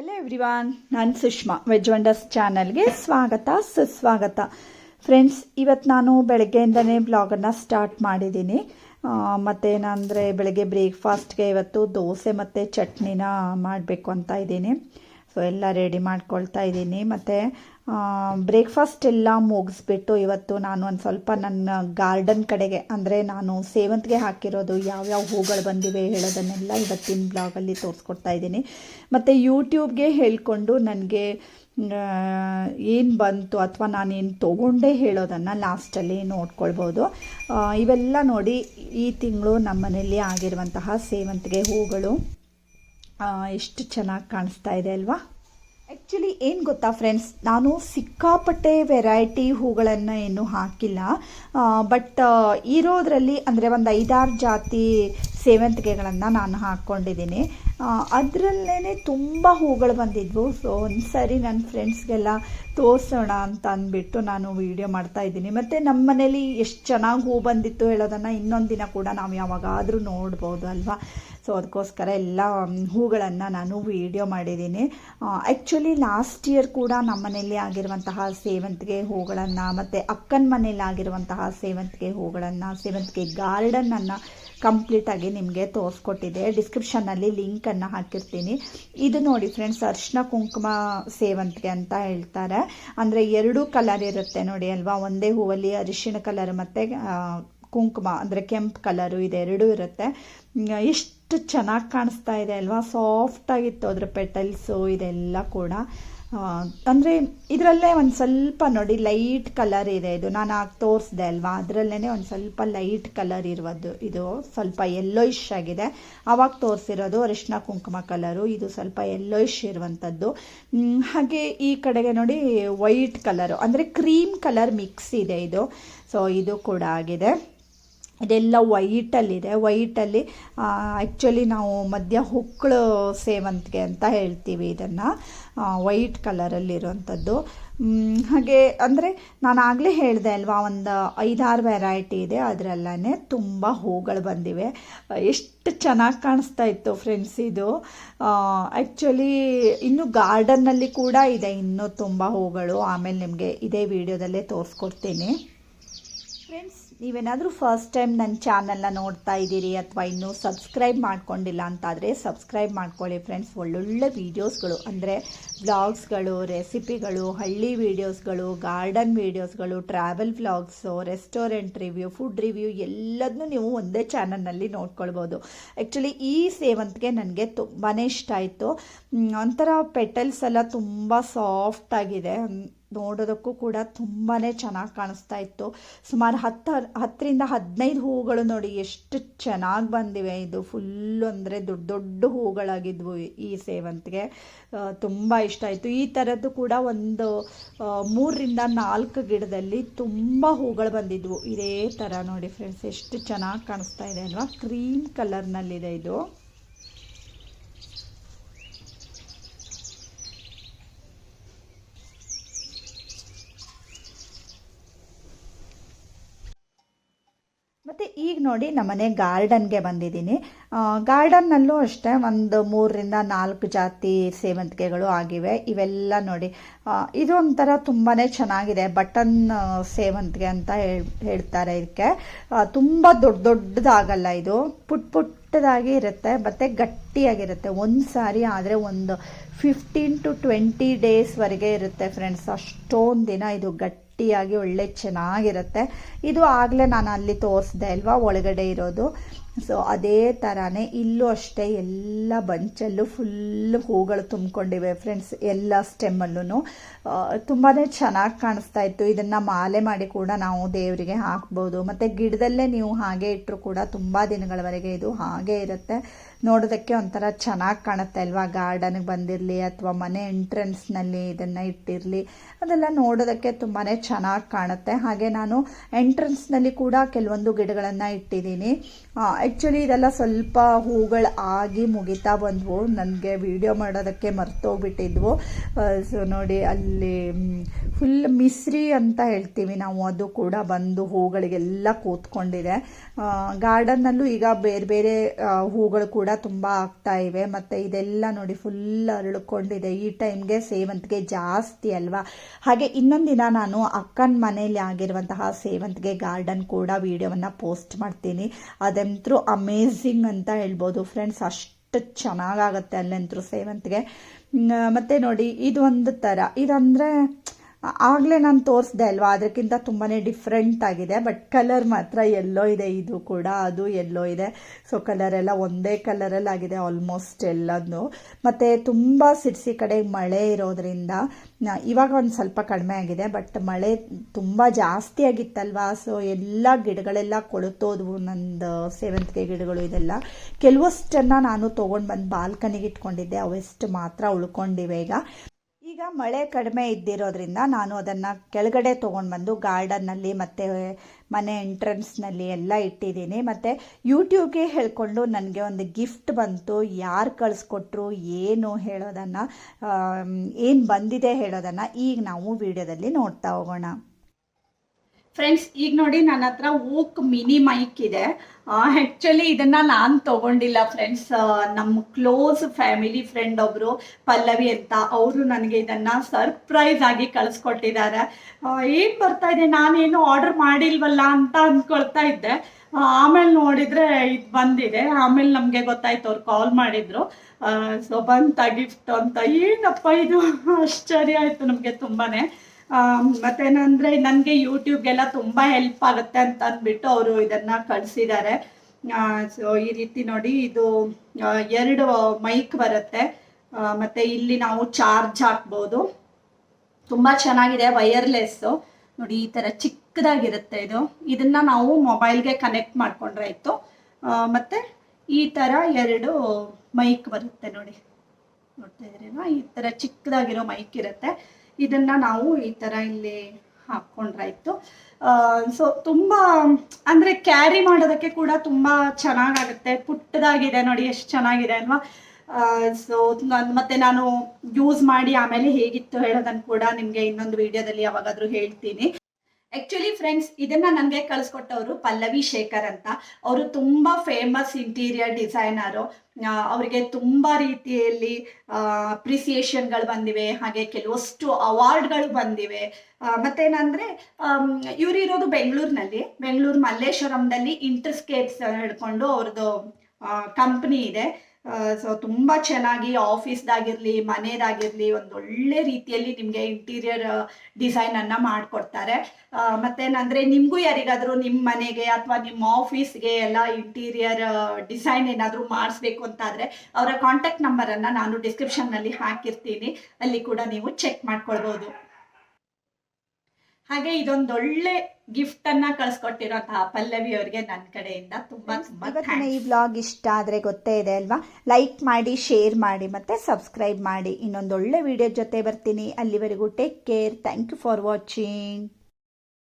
Hello everyone ನಾನು Sushma veg wonders ಚಾನಲ್ಗೆ ಸ್ವಾಗತ, ಸುಸ್ವಾಗತ. ಫ್ರೆಂಡ್ಸ್ ಇವತ್ತು ನಾನು ಬೆಳಗ್ಗೆಯಿಂದನೇ ಬ್ಲಾಗನ್ನು ಸ್ಟಾರ್ಟ್ ಮಾಡಿದ್ದೀನಿ. ಮತ್ತೇನಂದರೆ ಬೆಳಗ್ಗೆ ಬ್ರೇಕ್ಫಾಸ್ಟ್ಗೆ ಇವತ್ತು ದೋಸೆ ಮತ್ತು ಚಟ್ನಿನ ಮಾಡಬೇಕು ಅಂತ ಇದ್ದೀನಿ. ಸೊ ಎಲ್ಲ ರೆಡಿ ಮಾಡ್ಕೊಳ್ತಾ ಇದ್ದೀನಿ. ಮತ್ತು ಬ್ರೇಕ್ಫಾಸ್ಟ್ ಎಲ್ಲ ಮುಗಿಸ್ಬಿಟ್ಟು ಇವತ್ತು ನಾನು ಒಂದು ಸ್ವಲ್ಪ ನನ್ನ ಗಾರ್ಡನ್ ಕಡೆಗೆ, ಅಂದರೆ ನಾನು ಸೇವಂತಿಗೆ ಹಾಕಿರೋದು ಯಾವ್ಯಾವ ಹೂಗಳು ಬಂದಿವೆ ಹೇಳೋದನ್ನೆಲ್ಲ ಇವತ್ತಿನ ಬ್ಲಾಗಲ್ಲಿ ತೋರಿಸ್ಕೊಡ್ತಾ ಇದ್ದೀನಿ. ಮತ್ತು ಯೂಟ್ಯೂಬ್ಗೆ ಹೇಳ್ಕೊಂಡು ನನಗೆ ಏನು ಬಂತು ಅಥವಾ ನಾನೇನು ತೊಗೊಂಡೇ ಹೇಳೋದನ್ನು ಲಾಸ್ಟಲ್ಲಿ ನೋಡ್ಕೊಳ್ಬೋದು. ಇವೆಲ್ಲ ನೋಡಿ ಈ ತಿಂಗಳು ನಮ್ಮ ಮನೆಯಲ್ಲಿ ಆಗಿರುವಂತಹ ಸೇವಂತಿಗೆ ಹೂಗಳು ಎಷ್ಟು ಚೆನ್ನಾಗಿ ಕಾಣಿಸ್ತಾ ಇದೆ ಅಲ್ವಾ? ಏನು ಗೊತ್ತಾ ಫ್ರೆಂಡ್ಸ್ ನಾನು ಸಿಕ್ಕಾಪಟ್ಟೆ ವೆರೈಟಿ ಹೂಗಳನ್ನು ಏನು ಹಾಕಿಲ್ಲ. ಬಟ್ ಇರೋದ್ರಲ್ಲಿ ಅಂದರೆ ಒಂದು ಐದಾರು ಜಾತಿ ಸೇವಂತಿಗೆಗಳನ್ನು ನಾನು ಹಾಕ್ಕೊಂಡಿದ್ದೀನಿ ಅದರಲ್ಲೇ ತುಂಬ ಹೂಗಳು ಬಂದಿದ್ವು. ಸೊ ಒಂದು ಸರಿ ನನ್ನ ಫ್ರೆಂಡ್ಸ್ಗೆಲ್ಲ ತೋರಿಸೋಣ ಅಂತ ಅಂದ್ಬಿಟ್ಟು ನಾನು ವೀಡಿಯೋ ಮಾಡ್ತಾ ಇದ್ದೀನಿ. ಮತ್ತು ನಮ್ಮ ಮನೇಲಿ ಎಷ್ಟು ಚೆನ್ನಾಗಿ ಹೂ ಬಂದಿತ್ತು ಹೇಳೋದನ್ನು ಇನ್ನೊಂದು ದಿನ ಕೂಡ ನಾವು ಯಾವಾಗಾದರೂ ನೋಡ್ಬೋದು ಅಲ್ವಾ? ಸೊ ಅದಕ್ಕೋಸ್ಕರ ಎಲ್ಲ ಹೂಗಳನ್ನು ನಾನು ವಿಡಿಯೋ ಮಾಡಿದ್ದೀನಿ. ಆ್ಯಕ್ಚುಲಿ ಲಾಸ್ಟ್ ಇಯರ್ ಕೂಡ ನಮ್ಮ ಮನೆಯಲ್ಲಿ ಆಗಿರುವಂತಹ ಸೇವಂತಿಗೆ ಹೂಗಳನ್ನು ಮತ್ತು ಅಕ್ಕನ ಮನೇಲಿ ಆಗಿರುವಂತಹ ಸೇವಂತಿಗೆ ಹೂಗಳನ್ನು, ಸೇವಂತಿಗೆ ಗಾರ್ಡನನ್ನು ಕಂಪ್ಲೀಟಾಗಿ ನಿಮಗೆ ತೋರಿಸ್ಕೊಟ್ಟಿದೆ. ಡಿಸ್ಕ್ರಿಪ್ಷನ್ನಲ್ಲಿ ಲಿಂಕನ್ನು ಹಾಕಿರ್ತೀನಿ. ಇದು ನೋಡಿ ಫ್ರೆಂಡ್ಸ್ ಅರ್ಶಿನ ಕುಂಕುಮ ಸೇವಂತಿಗೆ ಅಂತ ಹೇಳ್ತಾರೆ. ಅಂದರೆ ಎರಡೂ ಕಲರ್ ಇರುತ್ತೆ ನೋಡಿ ಅಲ್ವಾ? ಒಂದೇ ಹೂವಲ್ಲಿ ಅರಿಶಿಣ ಕಲರ್ ಮತ್ತು ಕುಂಕುಮ ಅಂದರೆ ಕೆಂಪು ಕಲರು ಇದೆರಡೂ ಇರುತ್ತೆ. ಎಷ್ಟು ಚೆನ್ನಾಗಿ ಕಾಣಿಸ್ತಾ ಇದೆ ಅಲ್ವಾ? ಸಾಫ್ಟಾಗಿತ್ತು ಅದರ ಪೆಟಲ್ಸು ಇದೆಲ್ಲ ಕೂಡ. ಅಂದರೆ ಇದರಲ್ಲೇ ಒಂದು ಸ್ವಲ್ಪ ನೋಡಿ ಲೈಟ್ ಕಲರ್ ಇದೆ ಇದು. ನಾನು ಆಗ ತೋರಿಸ್ದೆ ಅಲ್ವಾ? ಅದರಲ್ಲೇ ಒಂದು ಸ್ವಲ್ಪ ಲೈಟ್ ಕಲರ್ ಇರುವುದು ಇದು ಸ್ವಲ್ಪ ಯೆಲ್ಲೋಯಿಶ್ ಆಗಿದೆ. ಆವಾಗ ತೋರಿಸಿರೋದು ಅರಿಶಿನ ಕುಂಕುಮ ಕಲರು ಇದು ಸ್ವಲ್ಪ ಯೆಲ್ಲೋಯಿಶ್ ಇರುವಂಥದ್ದು ಹಾಗೆ ಈ ಕಡೆಗೆ ನೋಡಿ ವೈಟ್ ಕಲರು ಅಂದರೆ ಕ್ರೀಮ್ ಕಲರ್ ಮಿಕ್ಸ್ ಇದೆ ಇದು. ಸೊ ಇದು ಕೂಡ ಆಗಿದೆ. ಇದೆಲ್ಲ ವೈಟಲ್ಲಿದೆ. ವೈಟಲ್ಲಿ ಆ್ಯಕ್ಚುಲಿ ನಾವು ಮಧ್ಯ ಹುಕ್ಕಳು ಸೇವಂತಿಗೆ ಅಂತ ಹೇಳ್ತೀವಿ ಇದನ್ನು. ವೈಟ್ ಕಲರಲ್ಲಿರುವಂಥದ್ದು ಹಾಗೆ ಅಂದರೆ ನಾನು ಆಗಲೇ ಹೇಳಿದೆ ಅಲ್ವಾ, ಒಂದು ಐದಾರು ವೆರೈಟಿ ಇದೆ. ಅದರಲ್ಲೇ ತುಂಬ ಹೂಗಳು ಬಂದಿವೆ. ಎಷ್ಟು ಚೆನ್ನಾಗಿ ಕಾಣಿಸ್ತಾ ಇತ್ತು ಫ್ರೆಂಡ್ಸ್ ಇದು. ಆ್ಯಕ್ಚುಲಿ ಇನ್ನು ಗಾರ್ಡನ್ನಲ್ಲಿ ಕೂಡ ಇದೆ, ಇನ್ನೂ ತುಂಬ ಹೂಗಳು. ಆಮೇಲೆ ನಿಮಗೆ ಇದೇ ವಿಡಿಯೋದಲ್ಲೇ ತೋರಿಸ್ಕೊಡ್ತೀನಿ. ಫ್ರೆಂಡ್ಸ್ ನೀವೇನಾದರೂ ಫಸ್ಟ್ ಟೈಮ್ ನನ್ನ ಚಾನಲ್ನ ನೋಡ್ತಾ ಇದ್ದೀರಿ ಅಥವಾ ಇನ್ನೂ ಸಬ್ಸ್ಕ್ರೈಬ್ ಮಾಡ್ಕೊಂಡಿಲ್ಲ ಅಂತಾದರೆ ಸಬ್ಸ್ಕ್ರೈಬ್ ಮಾಡ್ಕೊಳ್ಳಿ ಫ್ರೆಂಡ್ಸ್ ಒಳ್ಳೊಳ್ಳೆ ವೀಡಿಯೋಸ್ಗಳು ಅಂದರೆ ವ್ಲಾಗ್ಸ್ಗಳು ರೆಸಿಪಿಗಳು ಹಳ್ಳಿ ವೀಡಿಯೋಸ್ಗಳು garden ವೀಡಿಯೋಸ್ಗಳು travel vlogs restaurant review food review ಎಲ್ಲದನ್ನೂ ನೀವು ಒಂದೇ ಚಾನಲ್ನಲ್ಲಿ ನೋಡ್ಕೊಳ್ಬೋದು. ಆ್ಯಕ್ಚುಲಿ ಈ ಸೇವಂತಿಗೆ ನನಗೆ ತುಂಬಾ ಇಷ್ಟ ಆಯಿತು. ಒಂಥರ ಪೆಟಲ್ಸ್ ಎಲ್ಲ ತುಂಬ ಸಾಫ್ಟ್ ಆಗಿದೆ. ನೋಡೋದಕ್ಕೂ ಕೂಡ ತುಂಬಾ ಚೆನ್ನಾಗಿ ಕಾಣಿಸ್ತಾ ಇತ್ತು. ಸುಮಾರು ಹತ್ತು, ಹತ್ತರಿಂದ ಹದಿನೈದು ಹೂವುಗಳು ನೋಡಿ ಎಷ್ಟು ಚೆನ್ನಾಗಿ ಬಂದಿವೆ. ಇದು ಫುಲ್ಲು ಅಂದರೆ ದೊಡ್ಡ ದೊಡ್ಡ ಹೂವುಗಳಾಗಿದ್ವು ಈ ಸೇವಂತಿಗೆ. ತುಂಬ ಇಷ್ಟ ಆಯಿತು. ಈ ಥರದ್ದು ಕೂಡ ಒಂದು ಮೂರರಿಂದ ನಾಲ್ಕು ಗಿಡದಲ್ಲಿ ತುಂಬ ಹೂಗಳು ಬಂದಿದ್ವು. ಇದೇ ಥರ ನೋಡಿ ಫ್ರೆಂಡ್ಸ್ ಎಷ್ಟು ಚೆನ್ನಾಗಿ ಕಾಣಿಸ್ತಾ ಇದೆ ಅಲ್ವಾ? ಕ್ರೀಮ್ ಕಲರ್ನಲ್ಲಿದೆ ಇದು ಮತ್ತು ಈಗ ನೋಡಿ ನಮ್ಮನೆ ಗಾರ್ಡನ್ಗೆ ಬಂದಿದ್ದೀನಿ. ಗಾರ್ಡನ್ನಲ್ಲೂ ಅಷ್ಟೇ ಒಂದು ಮೂರರಿಂದ ನಾಲ್ಕು ಜಾತಿ ಸೇವಂತಿಗೆಗಳು ಆಗಿವೆ. ಇವೆಲ್ಲ ನೋಡಿ ಇದು ಒಂಥರ ತುಂಬಾ ಚೆನ್ನಾಗಿದೆ ಬಟನ್ ಸೇವಂತಿಗೆ ಅಂತ ಹೇಳ್, ಹೇಳ್ತಾರೆ ಇದಕ್ಕೆ. ತುಂಬ ದೊಡ್ಡ ದೊಡ್ಡದಾಗಲ್ಲ ಇದು. ಪುಟ್ ಪುಟ್ಟದಾಗಿ ಇರುತ್ತೆ, ಮತ್ತು ಗಟ್ಟಿಯಾಗಿರುತ್ತೆ. ಒಂದು ಸಾರಿ ಆದರೆ ಒಂದು ಫಿಫ್ಟೀನ್ ಟು ಟ್ವೆಂಟಿ ಡೇಸ್ವರೆಗೆ ಇರುತ್ತೆ ಫ್ರೆಂಡ್ಸ್ ಅಷ್ಟೊಂದು ದಿನ ಇದು ಗಟ್ಟಿ ಗಟ್ಟಿಯಾಗಿ ಒಳ್ಳೆ ಚೆನ್ನಾಗಿರುತ್ತೆ. ಇದು ಆಗಲೇ ನಾನು ಅಲ್ಲಿ ತೋರಿಸ್ದೆ ಅಲ್ವಾ? ಒಳಗಡೆ ಇರೋದು. ಸೊ ಅದೇ ಥರನೇ ಇಲ್ಲೂ ಅಷ್ಟೇ ಎಲ್ಲ ಬಂಚಲ್ಲೂ ಫುಲ್ ಹೂಗಳು ತುಂಬಿಕೊಂಡಿವೆ ಫ್ರೆಂಡ್ಸ್ ಎಲ್ಲ ಸ್ಟೆಮ್ಮಲ್ಲೂ ತುಂಬಾ ಚೆನ್ನಾಗಿ ಕಾಣಿಸ್ತಾ ಇತ್ತು. ಇದನ್ನು ಮಾಲೆ ಮಾಡಿ ಕೂಡ ನಾವು ದೇವರಿಗೆ ಹಾಕ್ಬೋದು. ಮತ್ತು ಗಿಡದಲ್ಲೇ ನೀವು ಹಾಗೆ ಇಟ್ಟರು ಕೂಡ ತುಂಬ ದಿನಗಳವರೆಗೆ ಇದು ಹಾಗೆ ಇರುತ್ತೆ. ನೋಡೋದಕ್ಕೆ ಒಂಥರ ಚೆನ್ನಾಗಿ ಕಾಣುತ್ತೆ ಅಲ್ವಾ? ಗಾರ್ಡನ್ಗೆ ಬಂದಿರಲಿ ಅಥವಾ ಮನೆ ಎಂಟ್ರೆನ್ಸ್ನಲ್ಲಿ ಇದನ್ನು ಇಟ್ಟಿರಲಿ. ಅದೆಲ್ಲ ನೋಡೋದಕ್ಕೆ ತುಂಬಾ ಚೆನ್ನಾಗಿ ಕಾಣುತ್ತೆ. ಹಾಗೆ ನಾನು ಎಂಟ್ರೆನ್ಸ್ನಲ್ಲಿ ಕೂಡ ಕೆಲವೊಂದು ಗಿಡಗಳನ್ನು ಇಟ್ಟಿದ್ದೀನಿ. ಆ್ಯಕ್ಚುಲಿ ಇದೆಲ್ಲ ಸ್ವಲ್ಪ ಹೂಗಳು ಆಗಿ ಮುಗಿತಾ ಬಂದವು. ನನಗೆ ವಿಡಿಯೋ ಮಾಡೋದಕ್ಕೆ ಮರ್ತೋಗ್ಬಿಟ್ಟಿದ್ವು. ಸೊ ನೋಡಿ ಅಲ್ಲಿ ಫುಲ್ ಮಿಸ್ರಿ ಅಂತ ಹೇಳ್ತೀವಿ ನಾವು. ಅದು ಕೂಡ ಬಂದು ಹೂಗಳಿಗೆಲ್ಲ ಕೂತ್ಕೊಂಡಿದೆ. ಗಾರ್ಡನ್ನಲ್ಲೂ ಈಗ ಬೇರೆ ಬೇರೆ ಹೂಗಳು ಕೂಡ ತುಂಬ ಆಗ್ತಾ ಇವೆ. ಮತ್ತು ಇದೆಲ್ಲ ನೋಡಿ ಫುಲ್ ಅರಳ್ಕೊಂಡಿದೆ. ಈ ಟೈಮ್ಗೆ ಸೇವಂತಿಗೆ ಜಾಸ್ತಿ ಅಲ್ವಾ? ಹಾಗೆ ಇನ್ನೊಂದು ದಿನ ನಾನು ಅಕ್ಕನ ಮನೆಯಲ್ಲಿ ಆಗಿರುವಂತಹ ಸೇವಂತಿಗೆ ಗಾರ್ಡನ್ ಕೂಡ ವಿಡಿಯೋವನ್ನು ಪೋಸ್ಟ್ ಮಾಡ್ತೀನಿ. ಅದಂತರೂ ಅಮೇಝಿಂಗ್ ಅಂತ ಹೇಳ್ಬೋದು. ಫ್ರೆಂಡ್ಸ್ ಅಷ್ಟು ಚೆನ್ನಾಗಾಗತ್ತೆ ಅಲ್ಲಂತರೂ ಸೇವಂತಿಗೆ. ಮತ್ತು ನೋಡಿ, ಇದು ಒಂದು ಥರ. ಇದಂದರೆ ಆಗಲೇ ನಾನು ತೋರಿಸ್ದೆ ಅಲ್ವಾ? ಅದಕ್ಕಿಂತ ತುಂಬಾ ಡಿಫ್ರೆಂಟ್ ಆಗಿದೆ. ಬಟ್ ಕಲರ್ ಮಾತ್ರ ಎಲ್ಲೋ ಇದೆ, ಇದು ಕೂಡ, ಅದು ಎಲ್ಲೋ ಇದೆ. ಸೊ ಕಲರ್ ಎಲ್ಲ ಒಂದೇ ಕಲರಲ್ಲಿ ಆಗಿದೆ ಆಲ್ಮೋಸ್ಟ್ ಎಲ್ಲದನ್ನು ಮತ್ತು ತುಂಬ ಸಿಡ್ಸಿ ಕಡೆ ಮಳೆ ಇರೋದ್ರಿಂದ ಇವಾಗ ಒಂದು ಸ್ವಲ್ಪ ಕಡಿಮೆ ಆಗಿದೆ. ಬಟ್ ಮಳೆ ತುಂಬ ಜಾಸ್ತಿ ಆಗಿತ್ತಲ್ವಾ? ಸೊ ಎಲ್ಲ ಗಿಡಗಳೆಲ್ಲ ಕೊಳುತ್ತೋದ್ವು ನಂದು ಸೇವಂತಿಗೆ ಗಿಡಗಳು ಇದೆಲ್ಲ. ಕೆಲವಷ್ಟನ್ನು ನಾನು ತೊಗೊಂಡು ಬಂದು ಬಾಲ್ಕನಿಗೆ ಇಟ್ಕೊಂಡಿದ್ದೆ. ಅವೆಷ್ಟು ಮಾತ್ರ ಉಳ್ಕೊಂಡಿವೆ ಈಗ. ಈಗ ಮಳೆ ಕಡಿಮೆ ಇದ್ದಿರೋದ್ರಿಂದ ನಾನು ಅದನ್ನು ಕೆಳಗಡೆ ತೊಗೊಂಡು ಬಂದು ಗಾರ್ಡನ್ನಲ್ಲಿ ಮತ್ತು ಮನೆ ಎಂಟ್ರೆನ್ಸ್ನಲ್ಲಿ ಎಲ್ಲ ಇಟ್ಟಿದ್ದೀನಿ. ಮತ್ತು ಯೂಟ್ಯೂಬ್ಗೆ ಹೇಳ್ಕೊಂಡು ನನಗೆ ಒಂದು ಗಿಫ್ಟ್ ಬಂತು. ಯಾರು ಕಳಿಸ್ಕೊಟ್ರು, ಏನು ಹೇಳೋದನ್ನು ಏನು ಬಂದಿದೆ ಹೇಳೋದನ್ನು ಈಗ ನಾವು ವಿಡಿಯೋದಲ್ಲಿ ನೋಡ್ತಾ ಹೋಗೋಣ. ಫ್ರೆಂಡ್ಸ್ ಈಗ ನೋಡಿ ನನ್ನ ಹತ್ರ ಓಕ್ ಮಿನಿ ಮೈಕ್ ಇದೆ. ಆ್ಯಕ್ಚುಲಿ ಇದನ್ನ ನಾನು ತಗೊಂಡಿಲ್ಲ ಫ್ರೆಂಡ್ಸ್ ನಮ್ಮ ಕ್ಲೋಸ್ ಫ್ಯಾಮಿಲಿ ಫ್ರೆಂಡ್ ಒಬ್ರು ಪಲ್ಲವಿ ಅಂತ ಅವರು ನನಗೆ ಇದನ್ನ ಸರ್ಪ್ರೈಸ್ ಆಗಿ ಕಳಿಸ್ಕೊಟ್ಟಿದ್ದಾರೆ. ಏನು ಬರ್ತಾ ಇದೆ? ನಾನೇನು ಆರ್ಡರ್ ಮಾಡಿಲ್ವಲ್ಲ ಅಂತ ಅಂದ್ಕೊಳ್ತಾ ಇದ್ದೆ. ಆಮೇಲೆ ನೋಡಿದ್ರೆ ಇದು ಬಂದಿದೆ. ಆಮೇಲೆ ನಮಗೆ ಗೊತ್ತಾಯ್ತು ಅವ್ರು ಕಾಲ್ ಮಾಡಿದ್ರು. ಸೊ ಬಂತ ಗಿಫ್ಟ್ ಅಂತ. ಏನಪ್ಪ ಇದು? ಆಶ್ಚರ್ಯ ಆಯ್ತು ನಮಗೆ ಆಮ್, ಮತ್ತೇನಂದ್ರೆ ನನಗೆ ಯೂಟ್ಯೂಬ್ಗೆಲ್ಲ ತುಂಬಾ ಹೆಲ್ಪ್ ಆಗುತ್ತೆ ಅಂತ ಅಂದ್ಬಿಟ್ಟು ಅವರು ಇದನ್ನ ಕಳಿಸಿದ್ದಾರೆ ಸೊ ಈ ರೀತಿ ನೋಡಿ ಇದು ಎರಡು ಮೈಕ್ ಬರುತ್ತೆ. ಮತ್ತೆ ಇಲ್ಲಿ ನಾವು ಚಾರ್ಜ್ ಹಾಕ್ಬೋದು. ತುಂಬಾ ಚೆನ್ನಾಗಿದೆ ವೈರ್ಲೆಸ್ ನೋಡಿ, ಈ ತರ ಚಿಕ್ಕದಾಗಿರುತ್ತೆ ಇದು. ಇದನ್ನ ನಾವು ಮೊಬೈಲ್ಗೆ ಕನೆಕ್ಟ್ ಮಾಡ್ಕೊಂಡ್ರೆ ಆಯ್ತು. ಮತ್ತೆ ಈ ತರ ಎರಡು ಮೈಕ್ ಬರುತ್ತೆ ನೋಡಿ. ನೋಡ್ತಾ ಇದ್ರೇನೋ ಈ ತರ ಚಿಕ್ಕದಾಗಿರೋ ಮೈಕ್ ಇರುತ್ತೆ. ಇದನ್ನ ನಾವು ಈ ತರ ಇಲ್ಲಿ ಹಾಕೊಂಡ್ರಾಯ್ತು. ಸೊ ತುಂಬಾ, ಅಂದ್ರೆ ಕ್ಯಾರಿ ಮಾಡೋದಕ್ಕೆ ಕೂಡ ತುಂಬಾ ಚೆನ್ನಾಗಾಗುತ್ತೆ. ಪುಟ್ಟದಾಗಿದೆ ನೋಡಿ, ಎಷ್ಟು ಚೆನ್ನಾಗಿದೆ ಅಲ್ವಾ? ಸೊ ಮತ್ತೆ ನಾನು ಯೂಸ್ ಮಾಡಿ ಆಮೇಲೆ ಹೇಗಿತ್ತು ಹೇಳೋದನ್ನು ಕೂಡ ನಿಮಗೆ ಇನ್ನೊಂದು ವಿಡಿಯೋದಲ್ಲಿ ಯಾವಾಗಾದರೂ ಹೇಳ್ತೀನಿ. ಆಕ್ಚುಲಿ ಫ್ರೆಂಡ್ಸ್ ಇದನ್ನ ನನಗೆ ಕಳಿಸ್ಕೊಟ್ಟವರು ಪಲ್ಲವಿ ಶೇಖರ್ ಅಂತ. ಅವರು ತುಂಬಾ ಫೇಮಸ್ ಇಂಟೀರಿಯರ್ ಡಿಸೈನರು ಅವರಿಗೆ ತುಂಬಾ ರೀತಿಯಲ್ಲಿ ಅಪ್ರಿಸಿಯೇಷನ್ಗಳು ಬಂದಿವೆ. ಹಾಗೆ ಕೆಲವಷ್ಟು ಅವಾರ್ಡ್ಗಳು ಬಂದಿವೆ. ಮತ್ತೇನಂದ್ರೆ ಇರೋದು ಬೆಂಗಳೂರಿನಲ್ಲಿ. ಬೆಂಗಳೂರು ಮಲ್ಲೇಶ್ವರಂದಲ್ಲಿ ಇಂಟರ್ಸ್ಕೇಪ್ಸ್ ಹಿಡ್ಕೊಂಡು ಅವ್ರದ್ದು ಕಂಪ್ನಿ ಇದೆ. ಸೊ ತುಂಬಾ ಚೆನ್ನಾಗಿ ಆಫೀಸ್ದಾಗಿರಲಿ ಮನೆದಾಗಿರ್ಲಿ ಒಂದು ಒಳ್ಳೆ ರೀತಿಯಲ್ಲಿ ನಿಮಗೆ ಇಂಟೀರಿಯರ್ ಡಿಸೈನ್ ಅನ್ನ ಮಾಡ್ಕೊಡ್ತಾರೆ. ಮತ್ತೇನಂದ್ರೆ ನಿಮ್ಗೂ ಯಾರಿಗಾದ್ರೂ ನಿಮ್ಮ ಮನೆಗೆ ಅಥವಾ ನಿಮ್ಮ ಆಫೀಸ್ಗೆ ಎಲ್ಲ ಇಂಟೀರಿಯರ್ ಡಿಸೈನ್ ಏನಾದರೂ ಮಾಡಿಸ್ಬೇಕು ಅಂತಾದ್ರೆ ಅವರ ಕಾಂಟ್ಯಾಕ್ಟ್ ನಂಬರ್ ಅನ್ನ ನಾನು ಡಿಸ್ಕ್ರಿಪ್ಷನ್ನಲ್ಲಿ ಹಾಕಿರ್ತೀನಿ. ಅಲ್ಲಿ ಕೂಡ ನೀವು ಚೆಕ್ ಮಾಡ್ಕೊಳ್ಬಹುದು ಹಾಗೆ ಇದೊಂದು ಒಳ್ಳೆ ಗಿಫ್ಟ್ ಅನ್ನ ಕಳ್ಸಿಕೊಟ್ಟಿರೋಂತಹ ಪಲ್ಲವಿ ಅವರಿಗೆ ನನ್ನ ಕಡೆಯಿಂದ ತುಂಬಾ ತುಂಬಾ ಈ ಬ್ಲಾಗ್ ಇಷ್ಟ ಆದ್ರೆ ಗೊತ್ತೇ ಇದೆ ಅಲ್ವಾ? ಲೈಕ್ ಮಾಡಿ ಶೇರ್ ಮಾಡಿ ಮತ್ತೆ ಸಬ್ಸ್ಕ್ರೈಬ್ ಮಾಡಿ. ಇನ್ನೊಂದು ಒಳ್ಳೆ ವಿಡಿಯೋ ಜೊತೆ ಬರ್ತೀನಿ. ಅಲ್ಲಿವರೆಗೂ take care thank you for watching